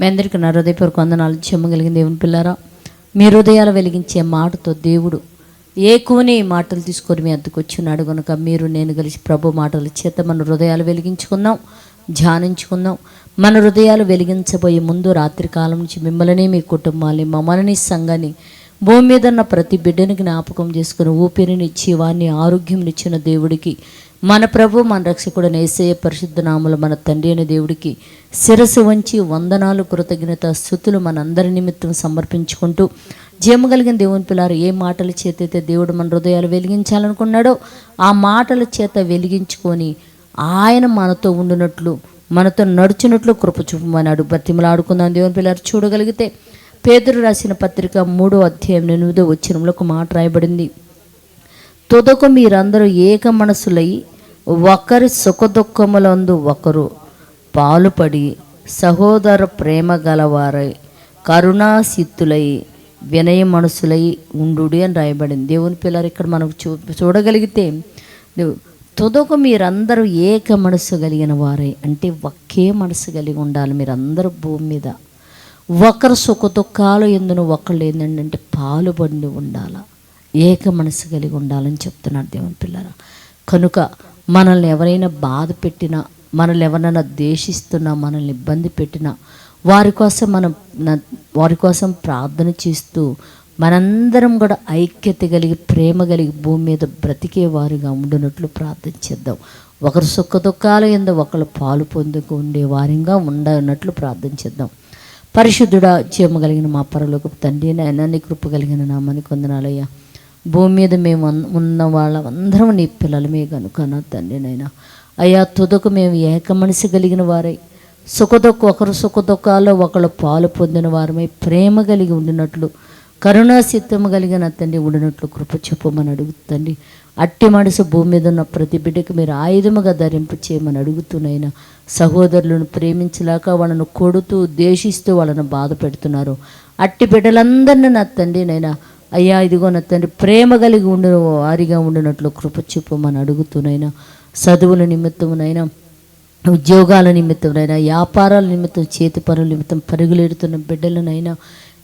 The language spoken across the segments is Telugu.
మీ అందరికీ నా హృదయపూర్వక వందనాలు చెమ్మగలిగిన దేవుని పిల్లారా. మీ హృదయాలు వెలిగించే మాటతో దేవుడు ఏ కూని మాటలు తీసుకొని మీ అద్దకు వచ్చినాడు కనుక మీరు నేను కలిసి ప్రభు మాటల చేత మన హృదయాలు వెలిగించుకుందాం ధ్యానించుకుందాం. మన హృదయాలు వెలిగించబోయే ముందు రాత్రి కాలం నుంచి మిమ్మల్ని మీ కుటుంబాన్ని మమ్మల్ని సంఘాన్ని భూమి మీద ఉన్న ప్రతి బిడ్డని జ్ఞాపకం చేసుకుని ఊపిరిని జీవాన్ని ఆరోగ్యం ఇచ్చిన దేవుడికి మన ప్రభు మన రక్షకుడు నేసయ్య పరిశుద్ధనామలు మన తండ్రి అయిన దేవుడికి శిరస్సు వంచి వందనాలు కృతజ్ఞత స్థుతులు మనందరి నిమిత్తం సమర్పించుకుంటూ జీవం కలిగిన దేవుని పిల్లారు ఏ మాటల చేతైతే దేవుడు మన హృదయాలు వెలిగించాలనుకున్నాడో ఆ మాటల చేత వెలిగించుకొని ఆయన మనతో ఉండినట్లు మనతో నడుచున్నట్లు కృప చూపమన్నాడు. బ్రతిమలాడుకుందాం దేవుని పిల్లారు చూడగలిగితే పేదరు రాసిన పత్రిక మూడో అధ్యాయం ఎనిమిదో వచ్చినంలో ఒక మాట రాయబడింది. తుదకు మీరందరూ ఏక మనసులై ఒకరి సుఖదుఖములందు ఒకరు పాలుపడి సహోదర ప్రేమ గలవారై కరుణాసిత్తులై వినయ మనసులై ఉండు అని రాయబడింది. దేవుని పిల్లలు ఇక్కడ మనం చూ చూడగలిగితే తుదకు మీరందరూ ఏక మనసు కలిగిన వారై అంటే ఒకే మనసు కలిగి ఉండాలి మీరందరూ భూమి మీద. ఒకరు సుఖదుఖాలు ఎందున ఎందును ఒకళ్ళు ఏంటంటే పాలుపడి ఉండాలా. ఏక మనసు కలిగి ఉండాలని చెప్తున్నాడు దేవుని పిల్లరా. కనుక మనల్ని ఎవరైనా బాధ పెట్టినా మనల్ని ఎవరైనా ద్వేషిస్తున్నా మనల్ని ఇబ్బంది పెట్టినా వారి కోసం మనం వారి కోసం ప్రార్థన చేస్తూ మనందరం కూడా ఐక్యత కలిగి ప్రేమ కలిగి భూమి మీద బ్రతికే వారిగా ఉండినట్లు ప్రార్థన చేద్దాం. ఒకరు సుఖ దుఃఖాల ఎందు ఒకరు పాలు పొందుకు ఉండే వారిగా ఉండనట్లు ప్రార్థన చేద్దాం. పరిశుద్ధుడా చేమ కలిగిన మా పరలోకి తండ్రి నాయన నీ కృప కలిగిన నామని కొందనాలయ్యా భూమి మీద మేము ఉన్న వాళ్ళందరం నీ పిల్లలమే కనుక నా తండ్రి అయ్యా తుదకు మేము ఏక మనసు కలిగిన వారై సుఖదొక్క ఒకరు సుఖదుఖాల్లో ఒకళ్ళు పాలు పొందిన వారమై ప్రేమ కలిగి ఉండినట్లు కరుణాసిత్తము కలిగిన తండ్రి ఉండినట్లు కృప చెప్పమని అడుగుతండి అట్టి మనసు భూమి మీద ఉన్న ప్రతి బిడ్డకి మీరు ఆయుధముగా ధరింపు చేయమని అడుగుతున్నాయినా సహోదరులను ప్రేమించలేక వాళ్ళను కొడుతూ ద్వేషిస్తూ వాళ్ళను బాధ పెడుతున్నారు. అట్టి బిడ్డలందరినీ నా తండ్రి నైనా అయ్యా ఇదిగో నా తండ్రి ప్రేమ కలిగి ఉండిన వారిగా ఉండినట్లు కృప చూపమని అడుగుతున్నాయినా చదువుల నిమిత్తమునైనా ఉద్యోగాల నిమిత్తమైనా వ్యాపారాల నిమిత్తం చేతి పనుల నిమిత్తం పరుగులెడుతున్న బిడ్డలనైనా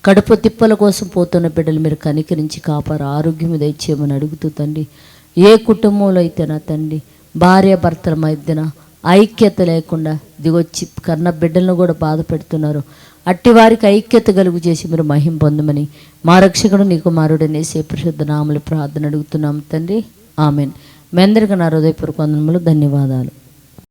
కడుపు తిప్పల కోసం పోతున్న బిడ్డలు మీరు కనికరించి కాపారు ఆరోగ్యం దయచేయమని అడుగుతూ తండ్రి ఏ కుటుంబంలో అయితే నా తండ్రి భార్య భర్తల మధ్యన ఐక్యత లేకుండా దిగొచ్చి కన్న బిడ్డలను కూడా బాధ పెడుతున్నారు అట్టి వారికి ఐక్యత కలుగు చేసి మీరు మహిం పొందమని మా రక్షకుడు నీ కుమారుడనే పరిశుద్ధ నామలు ప్రార్థన అడుగుతున్నాం తండ్రి. ఆమెన్. మీ అందరికీ నా హృదయపూర్వక వందనములు ధన్యవాదాలు.